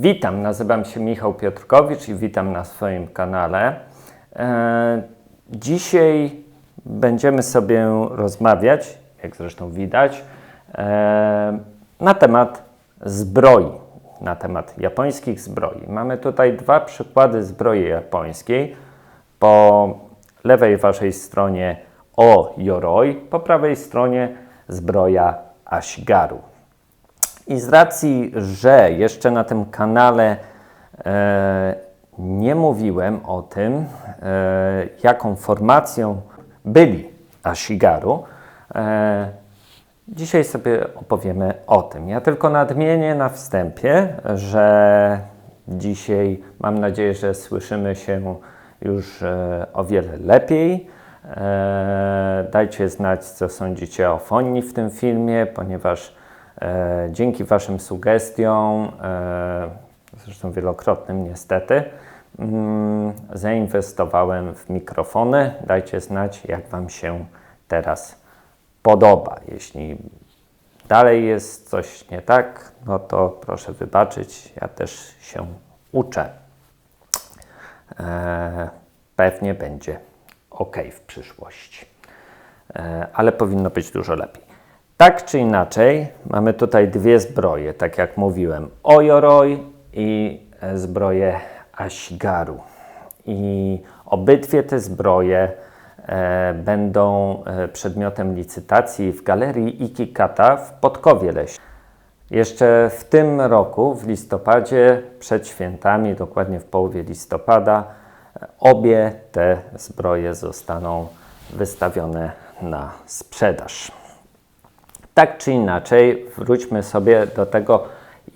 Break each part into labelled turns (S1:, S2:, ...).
S1: Witam, nazywam się Michał Piotrkowicz i witam na swoim kanale. E, dzisiaj będziemy sobie rozmawiać, jak zresztą widać, e, na temat zbroi, na temat japońskich zbroi. Mamy tutaj dwa przykłady zbroi japońskiej. Po lewej waszej stronie o Yoroi, po prawej stronie zbroja Ashigaru. I z racji, że jeszcze na tym kanale e, nie mówiłem o tym, e, jaką formacją byli Ashigaru, e, dzisiaj sobie opowiemy o tym. Ja tylko nadmienię na wstępie, że dzisiaj mam nadzieję, że słyszymy się już e, o wiele lepiej. E, dajcie znać, co sądzicie o fonii w tym filmie, ponieważ dzięki Waszym sugestiom, e, zresztą wielokrotnym niestety, mm, zainwestowałem w mikrofony. Dajcie znać, jak Wam się teraz podoba. Jeśli dalej jest coś nie tak, no to proszę wybaczyć, ja też się uczę. E, pewnie będzie ok w przyszłości, e, ale powinno być dużo lepiej. Tak czy inaczej, mamy tutaj dwie zbroje, tak jak mówiłem, Ojoroi i e, zbroję Ashigaru. I obydwie te zbroje e, będą e, przedmiotem licytacji w galerii Ikikata w Podkowie Leśnej. Jeszcze w tym roku, w listopadzie, przed świętami, dokładnie w połowie listopada, obie te zbroje zostaną wystawione na sprzedaż. Tak czy inaczej, wróćmy sobie do tego,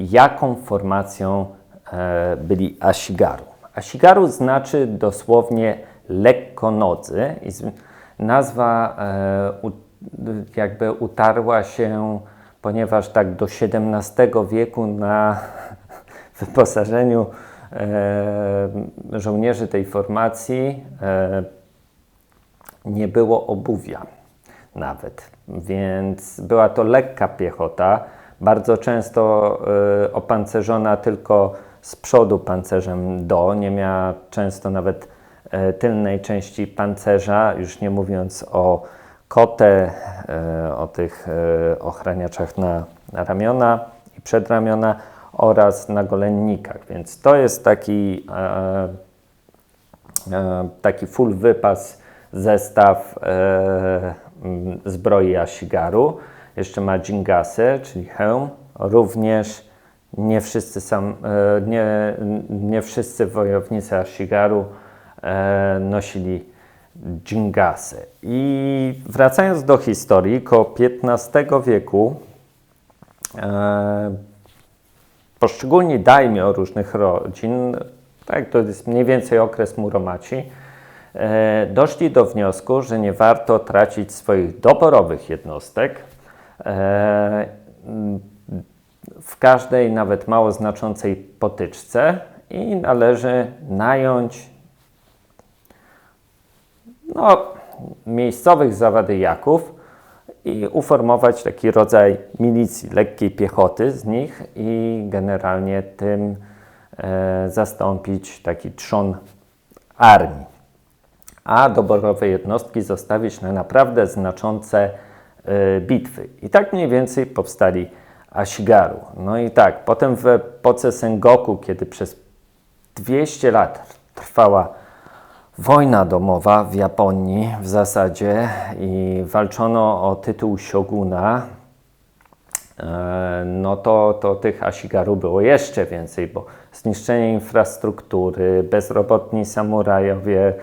S1: jaką formacją e, byli Ashigaru. Ashigaru znaczy dosłownie lekkonodzy i z- nazwa e, u, jakby utarła się, ponieważ tak do XVII wieku na wyposażeniu e, żołnierzy tej formacji e, nie było obuwia nawet, więc była to lekka piechota, bardzo często e, opancerzona tylko z przodu pancerzem do, nie miała często nawet e, tylnej części pancerza, już nie mówiąc o kotę, e, o tych e, ochraniaczach na, na ramiona i przedramiona oraz na golennikach, więc to jest taki e, e, taki full wypas zestaw e, m, zbroi Ashigaru. Jeszcze ma dżingasę, czyli hełm. Również nie wszyscy, sam, e, nie, nie wszyscy wojownicy Ashigaru e, nosili dżingasę. I wracając do historii, koło XV wieku e, poszczególni daimyo różnych rodzin, tak to jest mniej więcej okres Muromaci, doszli do wniosku, że nie warto tracić swoich doborowych jednostek. E, w każdej, nawet mało znaczącej potyczce i należy nająć no, miejscowych zawadyjaków i uformować taki rodzaj milicji, lekkiej piechoty z nich i generalnie tym e, zastąpić taki trzon armii. A doborowe jednostki zostawić na naprawdę znaczące e, bitwy. I tak mniej więcej powstali Ashigaru. No i tak, potem w epoce Sengoku, kiedy przez 200 lat trwała wojna domowa w Japonii w zasadzie i walczono o tytuł sioguna, e, no to, to tych Ashigaru było jeszcze więcej, bo zniszczenie infrastruktury, bezrobotni samurajowie,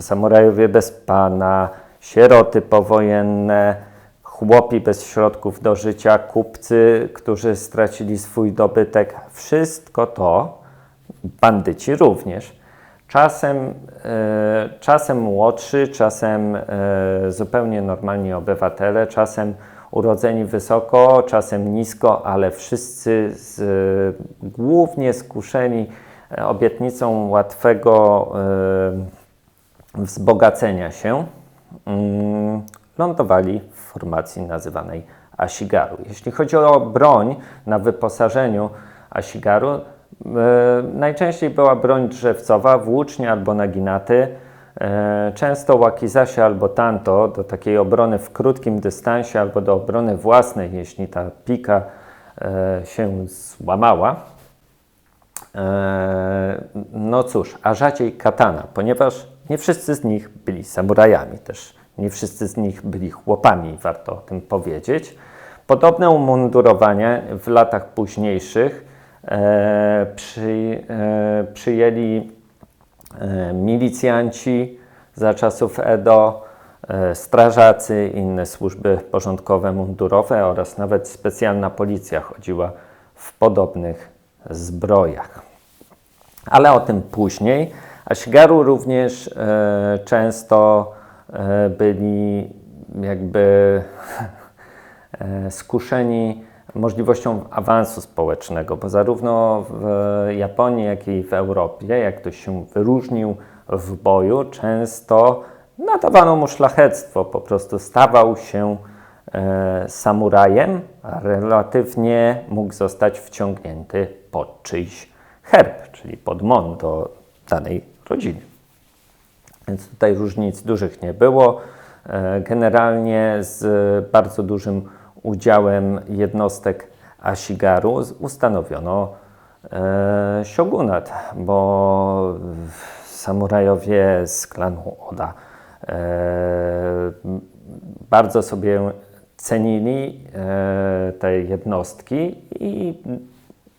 S1: samurajowie bez pana, sieroty powojenne, chłopi bez środków do życia, kupcy, którzy stracili swój dobytek, wszystko to, bandyci również, czasem, e, czasem młodszy, czasem e, zupełnie normalni obywatele, czasem urodzeni wysoko, czasem nisko, ale wszyscy z, głównie skuszeni e, obietnicą łatwego wzbogacenia się, mm, lądowali w formacji nazywanej Ashigaru. Jeśli chodzi o broń na wyposażeniu Ashigaru, najczęściej była broń drzewcowa, włócznie albo naginaty. E, często wakizashi albo tanto do takiej obrony w krótkim dystansie albo do obrony własnej, jeśli ta pika e, się złamała. E, no cóż, a rzadziej katana, ponieważ nie wszyscy z nich byli samurajami też. Nie wszyscy z nich byli chłopami, warto o tym powiedzieć. Podobne umundurowanie w latach późniejszych e, przy, e, przyjęli e, milicjanci za czasów Edo, e, strażacy, inne służby porządkowe mundurowe oraz nawet specjalna policja chodziła w podobnych zbrojach. Ale o tym później. A Shigaru również e, często e, byli jakby e, skuszeni możliwością awansu społecznego, bo zarówno w Japonii, jak i w Europie, jak ktoś się wyróżnił w boju, często nadawano mu szlachectwo, po prostu stawał się samurajem, a relatywnie mógł zostać wciągnięty pod czyjś herb, czyli pod mon do danej rodziny. Więc tutaj różnic dużych nie było. E, Generalnie z bardzo dużym udziałem jednostek Ashigaru ustanowiono e, shogunat, bo samurajowie z klanu Oda e, bardzo sobie cenili e, te jednostki i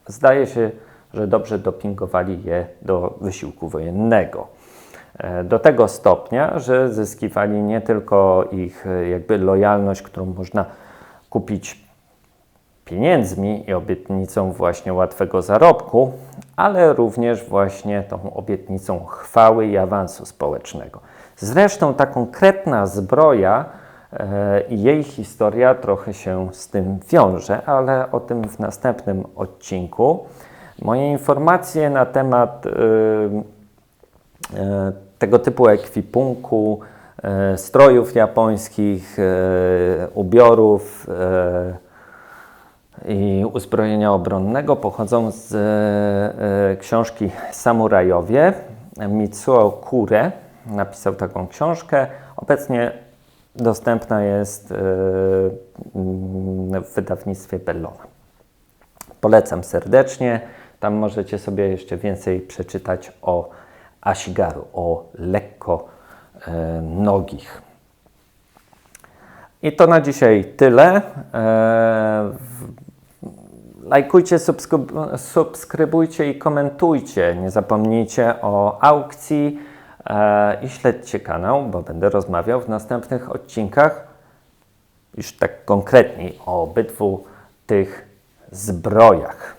S1: zdaje się, że dobrze dopingowali je do wysiłku wojennego. E, Do tego stopnia, że zyskiwali nie tylko ich e, jakby lojalność, którą można kupić pieniędzmi i obietnicą właśnie łatwego zarobku, ale również właśnie tą obietnicą chwały i awansu społecznego. Zresztą ta konkretna zbroja e, i jej historia trochę się z tym wiąże, ale o tym w następnym odcinku. Moje informacje na temat y, e, tego typu ekwipunku, e, strojów japońskich, ubiorów i uzbrojenia obronnego pochodzą z książki Samurajowie. Mitsuo Kure napisał taką książkę. Obecnie dostępna jest w wydawnictwie Bellona. Polecam serdecznie. Tam możecie sobie jeszcze więcej przeczytać o Ashigaru, o lekko e, nogich. I to na dzisiaj tyle. E, lajkujcie, subskryb- subskrybujcie i komentujcie. Nie zapomnijcie o aukcji e, i śledźcie kanał, bo będę rozmawiał w następnych odcinkach już tak konkretniej o obydwu tych zbrojach.